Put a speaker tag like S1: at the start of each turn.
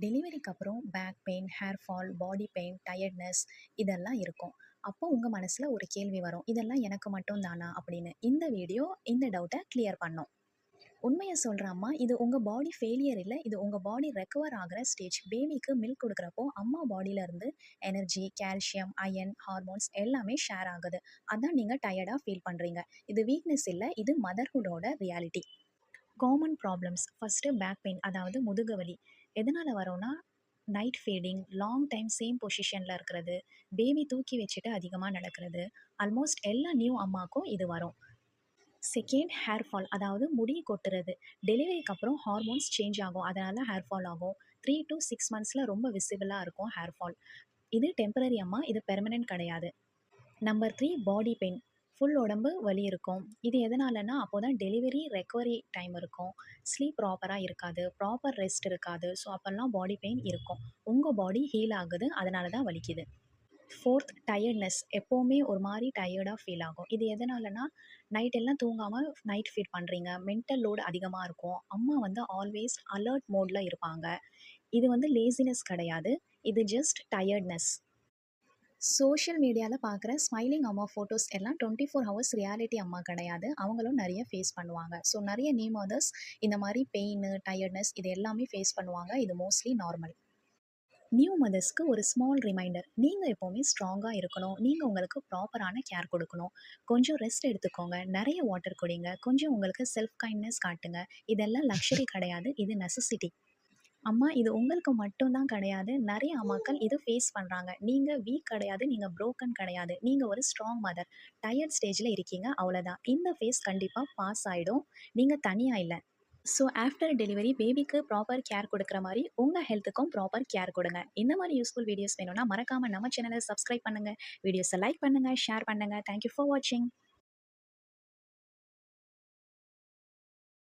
S1: டெலிவரிக்கு அப்புறம் back pain, hair fall, body pain, tiredness இதெல்லாம் இருக்கும். அப்போ உங்கள் மனசில் ஒரு கேள்வி வரும். இதெல்லாம் எனக்கு மட்டும் தானா? அப்படின்னு. இந்த வீடியோ இந்த டவுட்டை கிளியர் பண்ணும். உண்மையை சொல்கிற அம்மா. இது உங்கள் பாடி ஃபெயிலியர் இல்லை இது உங்கள் பாடி ரெக்கவர் ஆகிற ஸ்டேஜ். பேபிக்கு மில்க் கொடுக்குறப்போ அம்மா பாடியிலேருந்து இருந்து எனர்ஜி, கால்சியம், அயன் ஹார்மோன்ஸ் எல்லாமே ஷேர் ஆகுது. அதான் நீங்கள் டயர்டாக ஃபீல் பண்ணுறீங்க இது வீக்னஸ் இல்லை இது மதர்ஹுட்டோட reality. Common problems first back pain அதாவது முதுகு வலி. எதனால் வரும்னா, night feeding, long time same பொசிஷனில் இருக்கிறது, பேபி தூக்கி வச்சுட்டு அதிகமாக நடக்கிறது. ஆல்மோஸ்ட் எல்லா நியூ அம்மாக்கும் இது வரும். செகண்ட் ஹேர் ஃபால் அதாவது முடி கொட்டுறது. டெலிவரிக்கு அப்புறம் ஹார்மோன்ஸ் சேஞ்ச் ஆகும். அதனால் ஹேர் ஃபால் ஆகும். த்ரீ டூ சிக்ஸ் மந்த்ஸில் ரொம்ப விசிபிளாக இருக்கும் ஹேர் ஃபால். இது டெம்பரரி அம்மா. இது பெர்மனன்ட் கிடையாது. Number three body pain. Full உடம்பு வலி இருக்கும். இது எதனாலன்னா, அப்போதான் டெலிவரி ரெக்கவரி டைம் இருக்கும். ஸ்லீப் ப்ராப்பராக இருக்காது. ப்ராப்பர் ரெஸ்ட் இருக்காது. ஸோ, அப்போல்லாம் பாடி பெயின் இருக்கும். உங்கள் பாடி ஹீல் ஆகுது. அதனால தான் வலிக்குது. Fourth tiredness. எப்போவுமே ஒரு மாதிரி டயர்டாக ஃபீல் ஆகும். இது எதனாலன்னா, நைட் எல்லாம் தூங்காமல் நைட் ஃபீட் பண்ணுறீங்க மென்டல் லோடு அதிகமாக இருக்கும். அம்மா வந்து ஆல்வேஸ் அலர்ட் மோடில் இருப்பாங்க. இது வந்து லேசினஸ் கிடையாது. இது ஜஸ்ட் டயர்ட்னஸ். சோஷியல் மீடியாவில் பார்க்குற ஸ்மைலிங் அம்மா ஃபோட்டோஸ் எல்லாம் 24 ஹவர்ஸ் ரியாலிட்டி அம்மா கிடையாது. அவங்களும் நிறைய ஃபேஸ் பண்ணுவாங்க. ஸோ, நிறைய நியூ மதர்ஸ் இந்த மாதிரி பெயின் டயர்ட்னஸ் இது எல்லாமே ஃபேஸ் பண்ணுவாங்க. இது மோஸ்ட்லி நார்மல். நியூ மதர்ஸ்க்கு ஒரு ஸ்மால் ரிமைண்டர். நீங்கள் எப்போவுமே ஸ்ட்ராங்காக இருக்கணும். நீங்கள் உங்களுக்கு ப்ராப்பரான கேர் கொடுக்கணும் கொஞ்சம் ரெஸ்ட் எடுத்துக்கோங்க. நிறைய வாட்டர் குடிங்க. கொஞ்சம் உங்களுக்கு செல்ஃப் கைண்ட்னஸ் காட்டுங்க. இதெல்லாம் லக்ஷரி கிடையாது. இது நெசசிட்டி. அம்மா இது உங்களுக்கு மட்டும் தான் கிடையாது. நெறைய அம்மாக்கள் இது ஃபேஸ் பண்றாங்க. நீங்க வீக் கிடையாது. நீங்க புரோக்கன் கிடையாது. நீங்க ஒரு ஸ்ட்ராங் மதர். டயர்ட் ஸ்டேஜ்ல இருக்கீங்க. அவ்வளோதான். இந்த ஃபேஸ் கண்டிப்பா பாஸ் ஆயிடும். நீங்க தனியா இல்ல. ஸோ, ஆஃப்டர் டெலிவரி பேபிக்கு ப்ராப்பர் கேர் குடுக்குற மாரி உங்க ஹெல்த்துக்கும் ப்ராப்பர் கேர் குடுங்க. இந்த மாரி யூஸ்ஃபுல் வீடியோஸ் வேணும்னா மறக்காம நம்ம சேனல சப்ஸ்கிரைப் பண்ணுங்க. வீடியோஸ லைக் பண்ணுங்க, ஷேர் பண்ணுங்க. தேங்க் யூ ஃபார் வாட்சிங்.